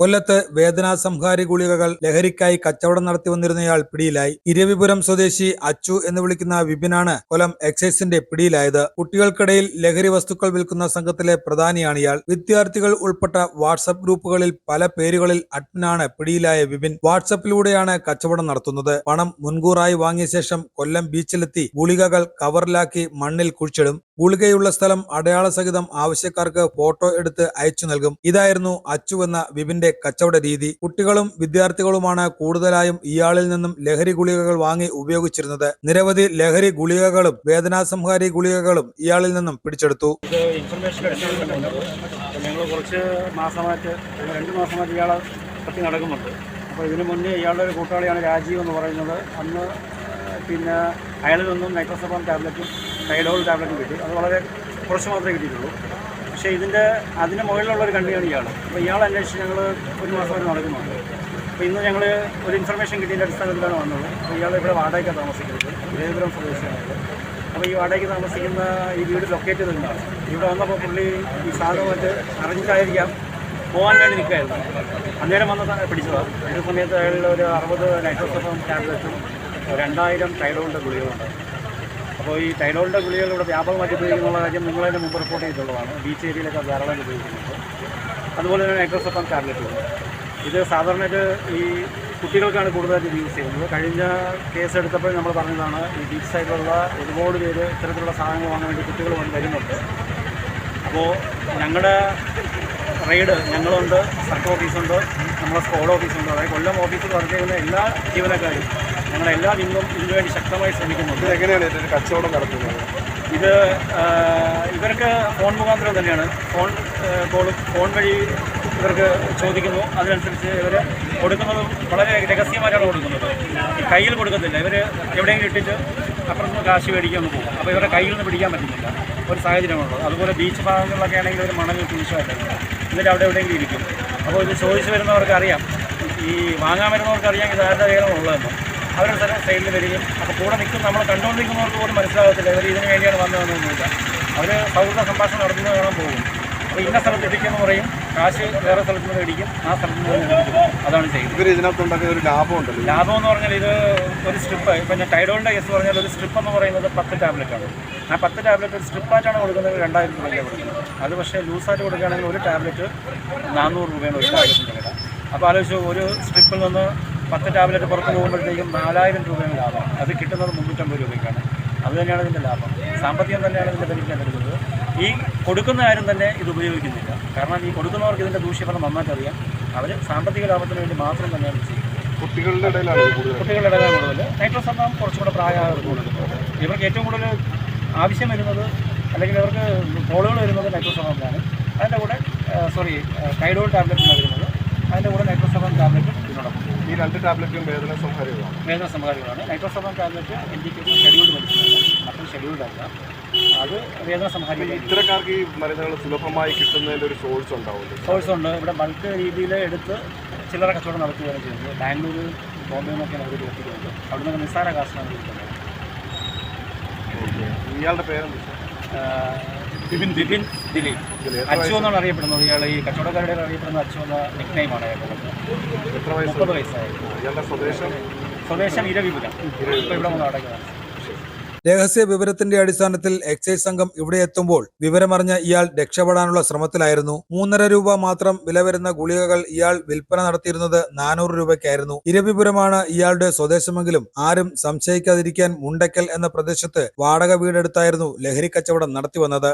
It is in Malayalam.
കൊല്ലത്ത് വേദനാസംഹാരി ഗുളികകൾ ലഹരിക്കായി കച്ചവടം നടത്തി വന്നിരുന്നയാൾ പിടിയിലായി. ഇരവിപുരം സ്വദേശി അച്ചു എന്ന് വിളിക്കുന്ന വിപിനാണ് കൊല്ലം എക്സൈസിന്റെ പിടിയിലായത്. കുട്ടികൾക്കിടയിൽ ലഹരി വസ്തുക്കൾ വിൽക്കുന്ന സംഘത്തിലെ പ്രധാനിയാണ് ഇയാൾ വിദ്യാർത്ഥികൾ ഉൾപ്പെട്ട വാട്സപ്പ് ഗ്രൂപ്പുകളിൽ പല പേരുകളിൽ അഡ്മിനാണ് പിടിയിലായ വിപിൻ. വാട്സപ്പിലൂടെയാണ് കച്ചവടം നടത്തുന്നത്. പണം മുൻകൂറായി വാങ്ങിയ ശേഷം കൊല്ലം ബീച്ചിലെത്തി ഗുളികകൾ കവറിലാക്കി മണ്ണിൽ കുഴിച്ചിടും. ഗുളികയുള്ള സ്ഥലം അടയാള സഹിതം ആവശ്യക്കാർക്ക് ഫോട്ടോ എടുത്ത് അയച്ചു നൽകും. ഇതായിരുന്നു അച്ചു എന്ന വിപിന്റെ കച്ചവട രീതി. കുട്ടികളും വിദ്യാർത്ഥികളുമാണ് കൂടുതലായും ഇയാളിൽ നിന്നും ലഹരി ഗുളികകൾ വാങ്ങി ഉപയോഗിച്ചിരുന്നത്. നിരവധി ലഹരി ഗുളികകളും വേദനാസംഹാരി ഗുളികകളും ഇയാളിൽ നിന്നും പിടിച്ചെടുത്തു. കുറച്ച് മാസമായിട്ട് രണ്ട് മാസമായിട്ട് ഇയാളെ നടക്കുന്നുണ്ട്. അപ്പോൾ ഇതിനു മുന്നേ ഇയാളുടെ ഒരു കൂട്ടാളിയാണ് രാജീവ് എന്ന് പറയുന്നത്. അന്ന് പിന്നെ അയാളിൽ നിന്നും നൈട്രോസോഫാം ടാബ്ലറ്റും ടൈഡോൾ ടാബ്ലറ്റും കിട്ടി. അത് വളരെ കുറച്ച് മാത്രമേ കിട്ടിയിട്ടുള്ളൂ. പക്ഷേ ഇതിന്റെ അതിന് മുകളിലുള്ള ഒരു കണ്ടിയാണ് ഇയാൾ. അപ്പോൾ ഇയാൾ അന്വേഷിച്ച് ഞങ്ങൾ ഒരു മാസം വരെ നടക്കുന്നുണ്ട്. അപ്പോൾ ഇന്ന് ഞങ്ങൾ ഒരു ഇൻഫർമേഷൻ കിട്ടിയതിന്റെ അടിസ്ഥാനത്തിലാണ് വന്നത്. അപ്പോൾ ഇയാൾ ഇവിടെ വാടകയ്ക്ക് താമസിക്കുന്നത്. ഇരവിപുരം സ്വദേശിയാണ്. അപ്പോൾ ഈ വാടകയ്ക്ക് താമസിക്കുന്ന ഈ വീട് ലൊക്കേറ്റ് ചെയ്തിട്ടുണ്ടാണ്. ഇവിടെ വന്നപ്പോൾ പുള്ളി ഈ സാധനമായിട്ട് അറിഞ്ഞിട്ടായിരിക്കാം പോകാൻ വേണ്ടി നിൽക്കുകയായിരുന്നു. അന്നേരം വന്നതാണ് പിടിച്ചതാണ് ഒരു സമയത്ത് അയാളുടെ ഒരു അറുപത് നൈട്രോസഫം ടാബ്ലറ്റും രണ്ടായിരം ടൈഡോളിന്റെ ഗുളികളുണ്ട്. അപ്പോൾ ഈ ടൈഡോളിന്റെ ഗുളികൾ ഇവിടെ വ്യാപകമായിട്ട് ഉപയോഗിക്കുന്നുള്ള കാര്യം നിങ്ങൾ തന്നെ മുമ്പ് റിപ്പോർട്ട് ചെയ്തിട്ടുള്ളതാണ്. ബീച്ച് ഏരിയയിലൊക്കെ ധാരാളം ഉപയോഗിക്കുന്നുണ്ട്. അതുപോലെ തന്നെ നൈട്രോസഫം ടാബ്ലറ്റുകൾ ഇത് സാധാരണയായിട്ട് ഈ കുട്ടികൾക്കാണ് കൂടുതലായിട്ട് യൂസ് ചെയ്യുന്നത്. കഴിഞ്ഞ കേസ് എടുത്തപ്പോൾ നമ്മൾ പറഞ്ഞതാണ് ഈ ബീച്ച് സൈഡിലുള്ള ഒരുപാട് പേര് ഇത്തരത്തിലുള്ള സാധനങ്ങൾ വാങ്ങാൻ വേണ്ടി കുട്ടികൾ വന്ന് വരുന്നുണ്ട്. അപ്പോൾ ഞങ്ങളുടെ റെയ്ഡ് ഞങ്ങളുണ്ട് സർക്കിൾ ഓഫീസുണ്ട് നമ്മുടെ സ്കോഡ് ഓഫീസുണ്ട്. അതായത് കൊല്ലം ഓഫീസിൽ വർക്ക് ചെയ്യുന്ന എല്ലാ ജീവനക്കാരും ഞങ്ങളുടെ എല്ലാ ഇതിനു വേണ്ടി ശക്തമായി ശ്രമിക്കുന്നുണ്ട്. എങ്ങനെയാണ് ഇതൊരു കച്ചവടം നടത്തുന്നത്? ഇത് ഇവർക്ക് ഫോൺ മുഖാന്തരം തന്നെയാണ്. ഫോൺ കോൾ ഫോൺ വഴി ഇവർക്ക് ചോദിക്കുന്നു. അതിനനുസരിച്ച് ഇവർ കൊടുക്കുന്നതും വളരെ രഹസ്യമായിട്ടാണ് കൊടുക്കുന്നത്. കയ്യിൽ കൊടുക്കത്തില്ല. ഇവർ എവിടെയെങ്കിലും ഇട്ടിട്ട് അപ്പുറത്ത് നിന്ന് കാശ് മേടിക്കാൻ പോകും. അപ്പോൾ ഇവരുടെ കയ്യിൽ നിന്ന് പിടിക്കാൻ പറ്റുന്നില്ല. ഒരു സാഹചര്യമാണുള്ളത്. അതുപോലെ ബീച്ച് ഭാഗങ്ങളിലൊക്കെ ആണെങ്കിൽ ഒരു മണൽ കുരിശമായിട്ടാണ് എന്നിട്ട് അവിടെ എവിടെയെങ്കിലും ഇരിക്കും. അപ്പോൾ ഇത് ചോദിച്ചു വരുന്നവർക്ക് അറിയാം. ഈ വാങ്ങാൻ വരുന്നവർക്ക് അറിയാം ഇത് ആരുടെ കയ്യിലാണ് ഉള്ളതെന്ന്. അവരുടെ സ്ഥലം സൈഡിൽ വരികയും അപ്പോൾ കൂടെ നിൽക്കും നമ്മൾ കണ്ടുകൊണ്ടിരിക്കുന്നവർക്ക് പോലും മനസ്സിലാകത്തില്ല. ഇവർ ഇതിന് വേണ്ടിയാണ് വന്നതെന്നൊന്നുമില്ല. അവർ സൗഹൃദ സംഭാഷണം നടത്തുന്നത് കാണാൻ പോകും. അപ്പോൾ ഇന്ന സ്ഥലത്ത് ഇടിക്കുന്ന പറയും. കാശ് വേറെ സ്ഥലത്ത് നിന്ന് ഇടിക്കും ആ സ്ഥലത്ത് നിന്ന് അതാണ് ചെയ്യുന്നത് ഇവർ ഇതിനകത്തുണ്ടാക്കിയ ഒരു ലാഭം ഉണ്ടല്ലോ. ലാഭം എന്ന് പറഞ്ഞാൽ ഇത് ഒരു സ്ട്രിപ്പ് ഇപ്പം ഞാൻ ടൈഡോളിന്റെ കേസ് പറഞ്ഞാൽ ഒരു സ്ട്രിപ്പ് എന്ന് പറയുന്നത് പത്ത് ടാബ്ലറ്റ് ആണ്. ആ പത്ത് ടാബ്ലറ്റ് ഒരു സ്ട്രിപ്പായിട്ടാണ് കൊടുക്കുന്നത്. രണ്ടായിരം രൂപയ്ക്ക് കൊടുക്കുന്നത്. അത് പക്ഷേ ലൂസായിട്ട് കൊടുക്കുകയാണെങ്കിൽ ഒരു ടാബ്ലറ്റ് നാനൂറ് രൂപയാണ് ഒരു ടാബ്ലറ്റിന്റെ വില. അപ്പോൾ ആലോചിച്ചു ഒരു സ്ട്രിപ്പിൽ നിന്ന് പത്ത് ടാബ്ലറ്റ് പുറത്ത് പോകുമ്പോഴത്തേക്കും നാലായിരം രൂപയാണ് ലാഭം. അത് കിട്ടുന്നത് മുന്നൂറ്റമ്പത് രൂപയ്ക്കാണ്. അത് തന്നെയാണ് ഇതിന്റെ ലാഭം. സാമ്പത്തികം തന്നെയാണ് ഇതിന്റെ ബെനിഫിറ്റ് എടുക്കുന്നത്. ഈ കൊടുക്കുന്ന ആരും തന്നെ ഇത് ഉപയോഗിക്കുന്നില്ല. കാരണം ഈ കൊടുക്കുന്നവർക്ക് ഇതിന്റെ ദൂഷ്യഫലം നന്നായിട്ട് അറിയാം. അവർ സാമ്പത്തിക ലാഭത്തിന് വേണ്ടി മാത്രം തന്നെയാണ് ചെയ്യുന്നത്. കുട്ടികളുടെ ഇടയിലാണ് കുട്ടികളുടെ ഇടയിലാണ് കൂടുതൽ. നൈട്രോസർണം കുറച്ചുകൂടെ പ്രായമായവർക്ക് കൊടുക്കുന്നത് ഇവർക്ക് ഏറ്റവും കൂടുതൽ ആവശ്യം വരുന്നത് അല്ലെങ്കിൽ ഇവർക്ക് കോളുകൾ വരുന്നത് നൈട്രോസർണത്തിലാണ് അതിന്റെ കൂടെ സോറി കൈഡോൾ ടാബ്ലറ്റ് വരുന്നത്. അതിന്റെ കൂടെ നൈട്രോസർണം ടാബ്ലറ്റും ഈ രണ്ട് ടാബ്ലറ്റും വേദന സംഹാരികളാണ്. വേദന സംഹാരികളാണ്. നൈട്രോസർണം ടാബ്ലറ്റ് ഇൻഡിക്കേഷൻ ഷെഡ്യൂൾഡ് മെഡിസിനാണ് മറ്റും ഷെഡ്യൂൾഡ് അല്ല. അത് വേദന സംഹാരികൾ ഇത്തരക്കാർക്ക് ഈ മരുന്നുകൾ സുലഭമായി കിട്ടുന്നതിന്റെ ഒരു സോഴ്സ് ഉണ്ടാവില്ല സോഴ്സ് ഉണ്ട്. ഇവിടെ ബൾക്ക് രീതിയിൽ എടുത്ത് ചില്ലറ കച്ചവടം നടത്തുകയാണ് ചെയ്യുന്നത്. ബാംഗ്ലൂർ ബോംബെ നിന്നൊക്കെയാണ് അവർ എത്തിക്കുന്നത് അവിടെ നിന്ന് നിസ്സാര കാശാണ് ഇയാളുടെ പേരെന്താ ബിപിൻ ബിപിൻ ദിലീപ്. അച്ചു എന്നാണ് അറിയപ്പെടുന്നത്. ഇയാൾ ഈ കച്ചവടക്കാരുടെ അറിയപ്പെടുന്ന അച്ചു എന്ന നിക് നെയിമാണ് വയസ്സ് മുപ്പത് വയസ്സായി. സ്വദേശം? സ്വദേശം ഇരവിപുരം. ഇപ്പോൾ ഇവിടെ വന്ന് അടയ്ക്കുന്നതാണ് രഹസ്യ വിവരത്തിന്റെ അടിസ്ഥാനത്തിൽ എക്സൈസ് സംഘം ഇവിടെ എത്തുമ്പോൾ വിവരമറിഞ്ഞ ഇയാൾ രക്ഷപ്പെടാനുള്ള ശ്രമത്തിലായിരുന്നു. മൂന്നര രൂപ മാത്രം വില വരുന്ന ഗുളികകൾ ഇയാൾ വിൽപ്പന നടത്തിയിരുന്നത് നാനൂറ് രൂപയ്ക്കായിരുന്നു. ഇരവിപുരമാണ് ഇയാളുടെ സ്വദേശമെങ്കിലും ആരും സംശയിക്കാതിരിക്കാൻ മുണ്ടക്കൽ എന്ന പ്രദേശത്ത് വാടക വീടെടുത്തായിരുന്നു ലഹരി കച്ചവടം നടത്തി വന്നത്